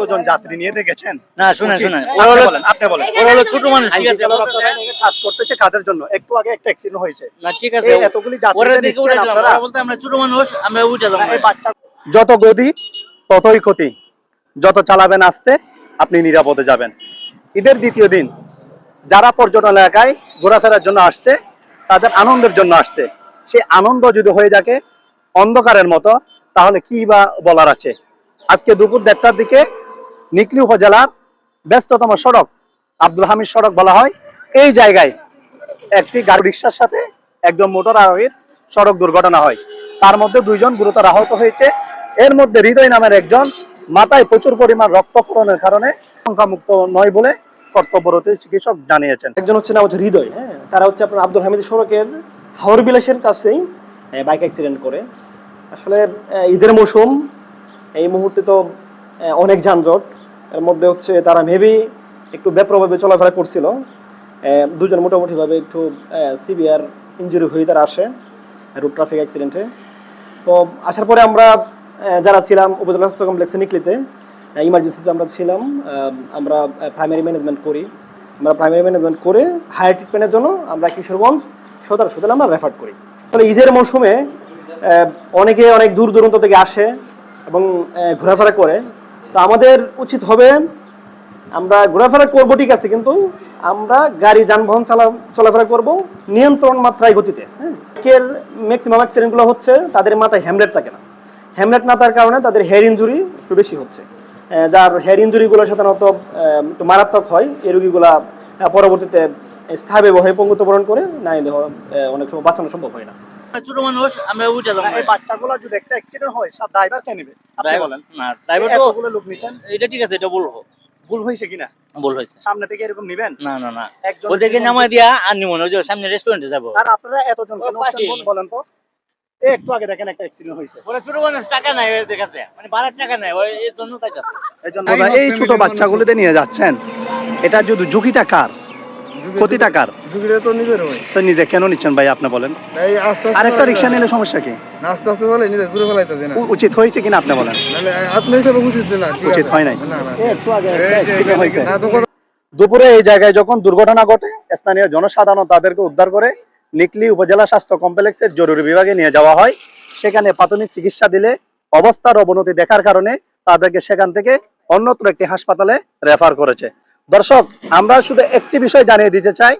এতজন যাত্রী নিয়ে দেখেছেন? না শুনেন উচিত। শুনেন। আপনি বলেন, আপনি বলেন। ওরা হলো ছোট মানুষ ঠিক আছে। কাজ করতেছে কাদের জন্য? একটু আগে একটা অ্যাক্সিডেন্ট হয়েছে। না ঠিক আছে। এতগুলি যাত্রী ওরা নিচ্ছেন উঠে বলতে আমরা ছোট মানুষ আমরা উঠে যাব। এই বাচ্চা যত গতি ততই ক্ষতি। যত চালাবেন আস্তে আপনি নিরাপদে যাবেন। ঈদের দ্বিতীয় দিন যারা পর্যটন এলাকায় ঘোরাফেরার জন্য আসছে তাদের আনন্দের জন্য আসছে। সেই আনন্দ যদি হয়ে থাকে অন্ধকারের মতো তাহলে কি বা বলার আছে? আজকে দুপুর দেড়টার দিকে নিকলি উপজেলার ব্যস্ততম সড়ক, আব্দুল হামিদ সড়ক বলা হয়। এই জায়গায় একটি গাড়ি রিক্সার সাথে একজন মোটর আরোহীর সড়ক দুর্ঘটনা হয়। তার মধ্যে দুইজন গুরুতর আহত হয়েছে। এর মধ্যে হৃদয় নামের একজন, মাথায় প্রচুর পরিমাণ রক্তক্ষরণের কারণে সংখ্যামুক্ত নয় বলে কর্তব্যরত চিকিৎসক জানিয়েছেন। একজন হচ্ছে না হচ্ছে হৃদয় হ্যাঁ। তারা হচ্ছে আপনার আব্দুল হামিদ সড়কের হাওর বিলাসের কাছেই বাইক অ্যাক্সিডেন্ট করে। আসলে ঈদের মৌসুম, এই মুহূর্তে তো অনেক যানজট। এর মধ্যে হচ্ছে তারা মেবি একটু ব্যাপকভাবে চলাফেরা করছিল। দুজন মোটামুটিভাবে একটু সিভিয়ার ইঞ্জুরি হয়ে তারা আসে রোড ট্রাফিক অ্যাক্সিডেন্টে তো আসার পরে আমরা যারা ছিলাম, উপজেলা স্বাস্থ্য কমপ্লেক্সে নিকলিতে ইমার্জেন্সিতে আমরা ছিলাম আমরা প্রাইমারি ম্যানেজমেন্ট করি। আমরা প্রাইমারি ম্যানেজমেন্ট করে হায়ার ট্রিটমেন্টের জন্য আমরা কিশোরগঞ্জ সদর হাসপাতালে আমরা রেফার করি। ফলে ঈদের মৌসুমে অনেকে অনেক দূর দূরান্ত থেকে আসে এবং ঘোরাফেরা করে। তো আমাদের উচিত হবে, আমরা ঘোরাফেরা করব ঠিক আছে, কিন্তু আমরা গাড়ি, যানবাহন চালা, চলাফেরা করব নিয়ন্ত্রণ মাত্রায় গতিতে হ্যাঁ? ম্যাক্সিমাম অ্যাক্সিডেন্টগুলো হচ্ছে তাদের মাথায় হ্যামলেট থাকে না। হ্যামলেট না থাকার কারণে তাদের হেয়ার ইঞ্জুরি একটু বেশি হচ্ছে। যার হেয়ার ইঞ্জুরিগুলো সাধারণত একটু মারাত্মক হয়, এই রোগীগুলা পরবর্তীতে স্থায়ী হয়ে, পঙ্গুত্ব বরণ করে, না অনেক সময় বাঁচানো সম্ভব হয় না। ছোট মানুষ আমরা উঠে যাব। এই বাচ্চাগুলো যদি একটা অ্যাক্সিডেন্ট হয় সব ড্রাইভার কে নেবে? আপনি বলেন। না ড্রাইভার তো এতগুলো লোক নিছেন? এটা ঠিক আছে এটা বলব ভুল হয়েছে কিনা? ভুল হয়েছে। সামনে থেকে এরকম নিবেন? না না না। একজন ওদেরকে নামাই দিয়া আর নিব না। সামনে রেস্টুরেন্টে যাব। আর আপনারা এতজন কেন বলেন তো। একটু আগে দেখেন একটা অ্যাক্সিডেন্ট হয়েছে। ওরা ছোট মানুষ টাকা নাই ওদের কাছে। মানে ভাড়ার টাকা নাই ওই জন্য তাই কাছে এই ছোট বাচ্চাগুলোতে নিয়ে যাচ্ছেন। এটা যদি ঝুঁকিটা কার? ক্ষতিটা কার ঝুঁকিটা তো নিজের হয়। তো নিজে কেন নিচ্ছেন ভাই আপনি বলেন? আরেকটা রিক্সা নিলে সমস্যা কি? আস্তে আস্তে বলে নিজে ঘুরে ফেলাইতেছে না। উচিত হয়েছে কিনা আপনি বলেন? আপনি হিসাবে উচিত না উচিত হয় নাই। দুপুরে এই জায়গায় যখন দুর্ঘটনা ঘটে স্থানীয় জনসাধারণ তাদেরকে উদ্ধার করে নিকলি উপজেলা স্বাস্থ্য কমপ্লেক্সের জরুরি বিভাগে নিয়ে যাওয়া হয়। সেখানে প্রাথমিক চিকিৎসা দিলে অবস্থার অবনতি দেখার কারণে তাদেরকে সেখান থেকে অন্যত্র একটি হাসপাতালে রেফার করেছে। দর্শক, আমরা শুধু একটি বিষয় জানিয়ে দিতে চাই।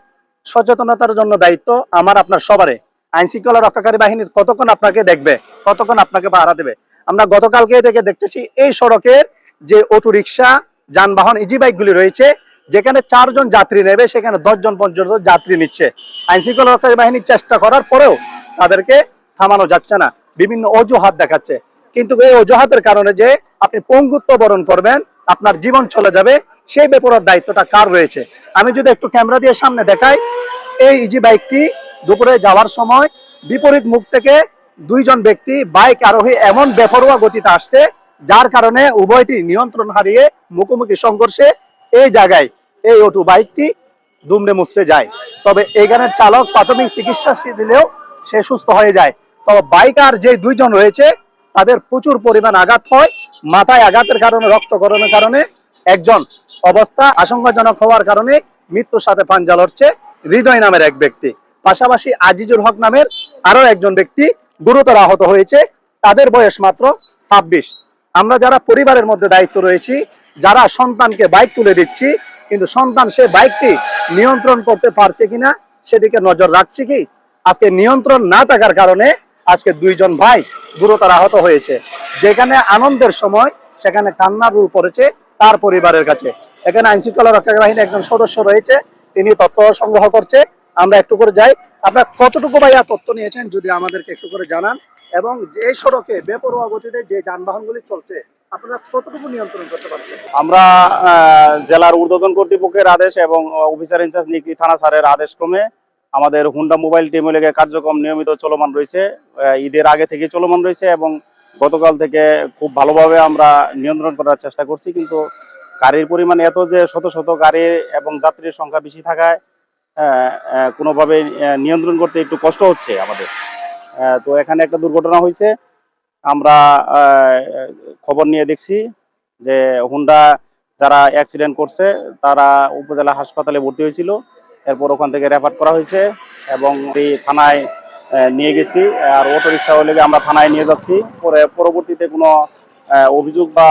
সচেতনতার জন্য দায়িত্ব আমার আপনার সবারে আইন শৃঙ্খলা রক্ষাকারী বাহিনী কতক্ষণ আপনাকে দেখবে, কতক্ষণ আপনাকে পাহারা দেবে? আমরা গতকালকে থেকে দেখতেছি, এই সড়কের যে অটো রিক্সা যানবাহন ইজি বাইকগুলি রয়েছে, যেখানে চারজন যাত্রী নেবে, সেখানে দশজন পর্যন্ত যাত্রী নিচ্ছে। আইন শৃঙ্খলা রক্ষাকারী বাহিনীর চেষ্টা করার পরেও তাদেরকে থামানো যাচ্ছে না, বিভিন্ন অজুহাত দেখাচ্ছে। কিন্তু এই অজুহাতের কারণে যে আপনি পঙ্গুত্ব বরণ করবেন, আপনার জীবন চলে যাবে সেই ব্যাপারের দায়িত্বটা কার রয়েছে? আমি যদি একটু ক্যামেরা দিয়ে সামনে দেখাই, এই ইজি বাইকটি দুপুরে যাওয়ার সময় বিপরীত মুখ থেকে দুইজন ব্যক্তি বাইক আরোহী এমন বেপরোয়া গতিতে আসছে, যার কারণে উভয়টি নিয়ন্ত্রণ হারিয়ে মুখোমুখি সংঘর্ষে এই জায়গায় এই অটো বাইকটি দুমড়ে মুচড়ে যায়। তবে এখানের চালক প্রাথমিক চিকিৎসা দিলেও সে সুস্থ হয়ে যায়। তবে বাইকার যে দুইজন রয়েছে, তাদের প্রচুর পরিমাণ আঘাত হয়, মাথায় আঘাতের কারণে রক্তকরণের কারণে। একজন অবস্থা আশঙ্কাজনক হওয়ার কারণে মৃত্যুর সাথে পাঞ্জা লড়ছে হৃদয় নামের এক ব্যক্তি। পাশাপাশি আজিজুল হক নামের আরও একজন ব্যক্তি গুরুতর আহত হয়েছে, তাদের বয়স মাত্র ছাব্বিশ। আমরা যারা পরিবারের মধ্যে দায়িত্ব রয়েছি, যারা সন্তানকে বাইক তুলে দিচ্ছি, কিন্তু সন্তান সে বাইকটি নিয়ন্ত্রণ করতে পারছে কিনা সেদিকে নজর রাখছি কি? আজকে নিয়ন্ত্রণ না থাকার কারণে আজকে দুইজন ভাই গুরুতর আহত হয়েছে। যেখানে আনন্দের সময়, সেখানে কান্নার রূপ পড়েছে তার পরিবারের কাছে। এখানে আইন শৃঙ্খলা রক্ষা বাহিনীর একজন সদস্য রয়েছে, তিনি তথ্য সংগ্রহ করছে। আমরা একটু করে যাই। আপনার কতটুকু ভাইয়া তথ্য নিয়েছেন যদি আমাদেরকে একটু করে জানান। এবং যে সড়কে বেপরোয়া গতিতে যে যানবাহনগুলি চলছে, আপনারা কতটুকু নিয়ন্ত্রণ করতে পারছেন? আমরা জেলার ঊর্ধ্বতন কর্তৃপক্ষের আদেশ এবং অফিসার ইনচার্জ নিকলি থানা স্যারের আদেশ ক্রমে আমাদের হুন্ডা মোবাইল টিম লেগে কার্যক্রম নিয়মিত চলমান রয়েছে। ঈদের আগে থেকে চলমান রয়েছে এবং গতকাল থেকে খুব ভালোভাবে আমরা নিয়ন্ত্রণ করার চেষ্টা করছি, কিন্তু গাড়ির পরিমাণ এত যে শত শত গাড়ি এবং যাত্রীর সংখ্যা বেশি থাকায় কোনোভাবে নিয়ন্ত্রণ করতে একটু কষ্ট হচ্ছে আমাদের। তো এখানে একটা দুর্ঘটনা হয়েছে। আমরা খবর নিয়ে দেখছি যে হুন্ডা যারা অ্যাক্সিডেন্ট করছে, তারা উপজেলা হাসপাতালে ভর্তি হয়েছিল। এরপর ওখান থেকে রেফার করা হয়েছে এবং এই থানায় নিয়ে গেছি আর অটো হলে আমরা থানায় নিয়ে যাচ্ছি। পরে পরবর্তীতে কোনো অভিযোগ বা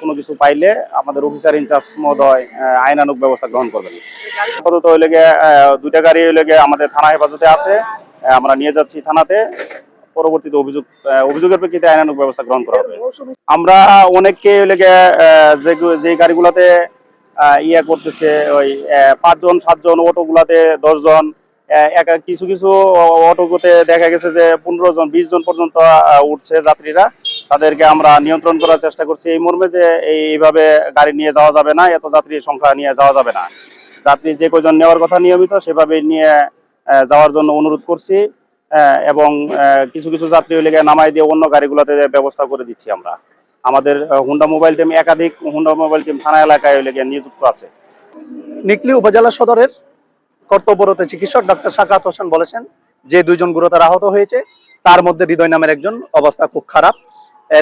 কোনো কিছু পাইলে আমাদের অফিসার ইনচার্জ মহোদয় আহ, আইনানুগ ব্যবস্থা গ্রহণ করবেন। আপাতত গিয়ে আহ, দুইটা গাড়ি হইলে গিয়ে আমাদের থানা হেফাজতে আছে আমরা নিয়ে যাচ্ছি থানাতে। পরবর্তীতে অভিযোগ অভিযোগের প্রেক্ষিতে আইনানুগ ব্যবস্থা গ্রহণ করা হবে। আমরা অনেককে আহ, যে যে গাড়িগুলোতে ইয়ে করতেছে ওই পাঁচজন সাতজন অটোগুলাতে দশজন কিছু কিছু অটোগুলোতে দেখা গেছে যে পনেরো জন, বিশ জন পর্যন্ত উঠছে যাত্রীরা। তাদেরকে আমরা নিয়ন্ত্রণ করার চেষ্টা করছি এই মর্মে যে এইভাবে গাড়ি নিয়ে যাওয়া যাবে না, এত যাত্রীর সংখ্যা নিয়ে যাওয়া যাবে না। যাত্রী যে কজন নেওয়ার কথা নিয়মিত সেভাবে নিয়ে যাওয়ার জন্য অনুরোধ করছি এবং কিছু কিছু যাত্রী হলে নামাই দিয়ে অন্য গাড়িগুলোতে ব্যবস্থা করে দিচ্ছি আমরা। আমাদের হুন্ডা মোবাইল টিম একাধিক হুন্ডা মোবাইল টিম থানা এলাকায় নিযুক্ত আছে। নিকলি উপজেলা সদরের কর্তব্যরত চিকিৎসক ডক্টর সাকাত হোসেন বলেছেন যে দুইজন গুরুতর আহত হয়েছে, তার মধ্যে হৃদয় নামের একজন অবস্থা খুব খারাপ।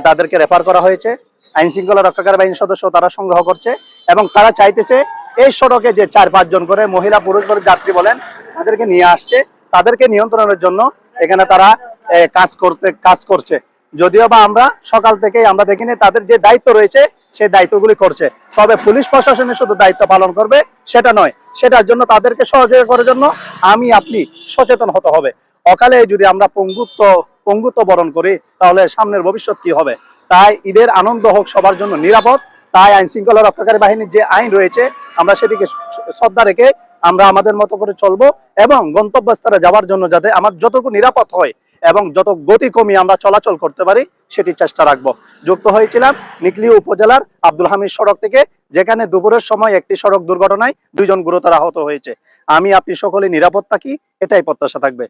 তাদেরকে রেফার করা হয়েছে। আইন শৃঙ্খলা রক্ষাকারী বাহিনীর সদস্য তারা সংগ্রহ করছে এবং তারা চাইতেছে এই সড়কে যে চার পাঁচজন করে মহিলা, পুরুষ করে যাত্রী বলেন, তাদেরকে নিয়ে আসছে। তাদেরকে নিয়ন্ত্রণের জন্য এখানে তারা কাজ করতে, কাজ করছে। যদিও বা আমরা সকাল থেকে আমরা দেখিনি, তাদের যে দায়িত্ব রয়েছে, সেই দায়িত্বগুলি করছে। তবে পুলিশ প্রশাসনের শুধু দায়িত্ব পালন করবে, সেটা নয়, সেটার জন্য তাদেরকে সহযোগিতা করার জন্য আমি, আপনি সচেতন হতে হবে। অকালে যদি আমরা পঙ্গুত্ব পঙ্গুত্ব বরণ করি, তাহলে সামনের ভবিষ্যৎ কি হবে? তাই ঈদের আনন্দ হোক সবার জন্য নিরাপদ, তাই আইন শৃঙ্খলা রক্ষাকারী বাহিনীর যে আইন রয়েছে, আমরা সেটিকে শ্রদ্ধা রেখে আমরা আমাদের মতো করে চলবো এবং গন্তব্যস্থলে যাওয়ার জন্য যাতে আমার যতটুকু নিরাপদ হয় এবং যত গতি কমিয়ে আমরা চলাচল করতে পারি, সেটির চেষ্টা রাখব। যুক্ত হয়েছিলাম নিকলি উপজেলার আব্দুল হামিদ সড়ক থেকে, যেখানে দুপুরের সময় একটি সড়ক দুর্ঘটনায় দুইজন গুরুতর আহত হয়েছে। আমি, আপনি সকলে নিরাপত্তা থাকি, এটাই প্রত্যাশা থাকবে।